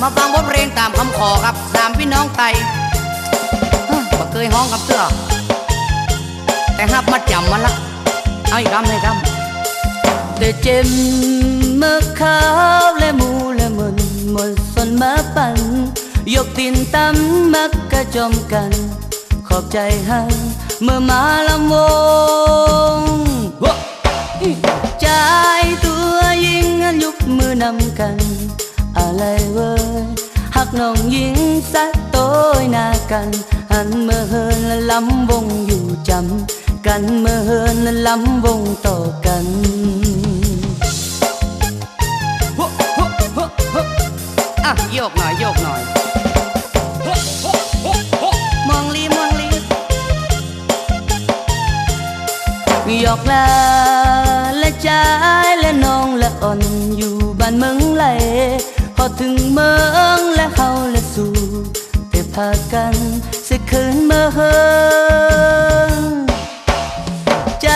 มาฟังบทเพลงตามคำขอครับสามพี่น้องไตเฮ้ยบ่เคยห้องกับเตื้อแต่ฮับมาจำมาละเอาอีกคำเลยครับแต่เจมเมื่อขาวและมูและมุนหมดสนมาปันยกตินตำมักกระจมกัน ขอบใจให้เมื่อมาลำวงใจตัวยิงยุบมือนำกันอะไรเวอ งยิงสักโต้ยหนากันหันเมื่อเฮินและลำวงอยู่จำกันเมื่อเฮินแถึงเมืองและเฮาและสู่แต่พากันสิคืนเมื่อเฮิงใจ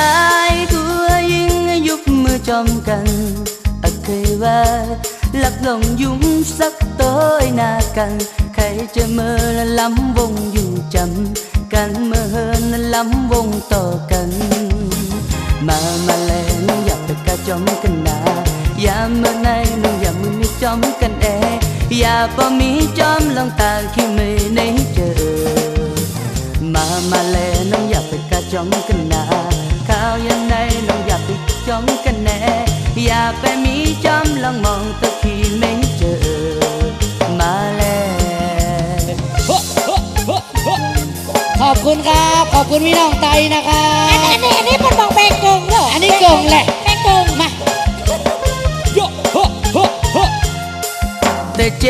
ตัวยิงยุบมือจอมกันอะเคยว่าหลักลงยุ่มสักต้อยหนากัน ใครจะเมื่อละล้ำวงอยู่จำกันเมื่อเฮินละลำวงต่อกัน มามาเลยน้องอย่าไปกระจอมกันนาอย่าเมื่อในน้องอย่ามือ จอมกันแออย่าปอมีจอมลองตาขี้มือในเจอ มามาเลยน้องอย่าไปกระจอมกันนาข้าวยังในน้องอย่าไปจอมกันแน่อย่าไปมีจอมลองมองตะขี้ไม่เจอ มาแล้วขอบคุณครับ ขอบคุณพี่น้องไตนะครับอันนี้อันนี้เป็นบอก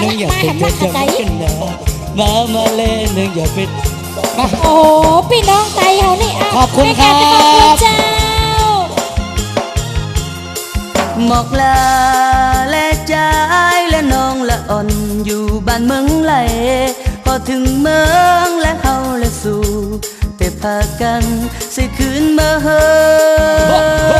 นึงอย่าไปกระจมกันนะมามาเลยนึงอย่าไปมาโอ้พี่น้องไตเฮานี่ะขอบคุณครับขอบคุณเจ้าหมอกลาและใจและน้องละอ่อนอยู่บ้านเมืองไหลพอถึงเมืองและเฮาและสู่แต่พากันสิคืนมื่อเฮิง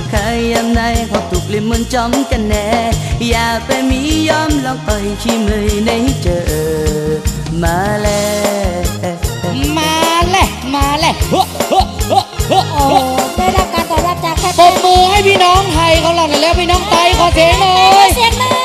าไปกระจอมกันนาข้าวยามในเขาตุกลิมมนจอมกันเองอย่าไปมีจอมลองตาขี้มือในเจอมามาแลน้องอย่าไปกระจอมกันนาใครยามในเขาตุกลิมมันจอมกันแน่ อย่าไปมียอมลองต่อยขี้มือในเจอ มาแลมาเลยมาเลยโฮโฮโฮโฮโอ้ได้รับการตอบรับจากแฟนปรบมือให้พี่น้องไทยของเราหน่อยแล้วพี่น้องไตขอเสียงหน่อย เสียงหน่อย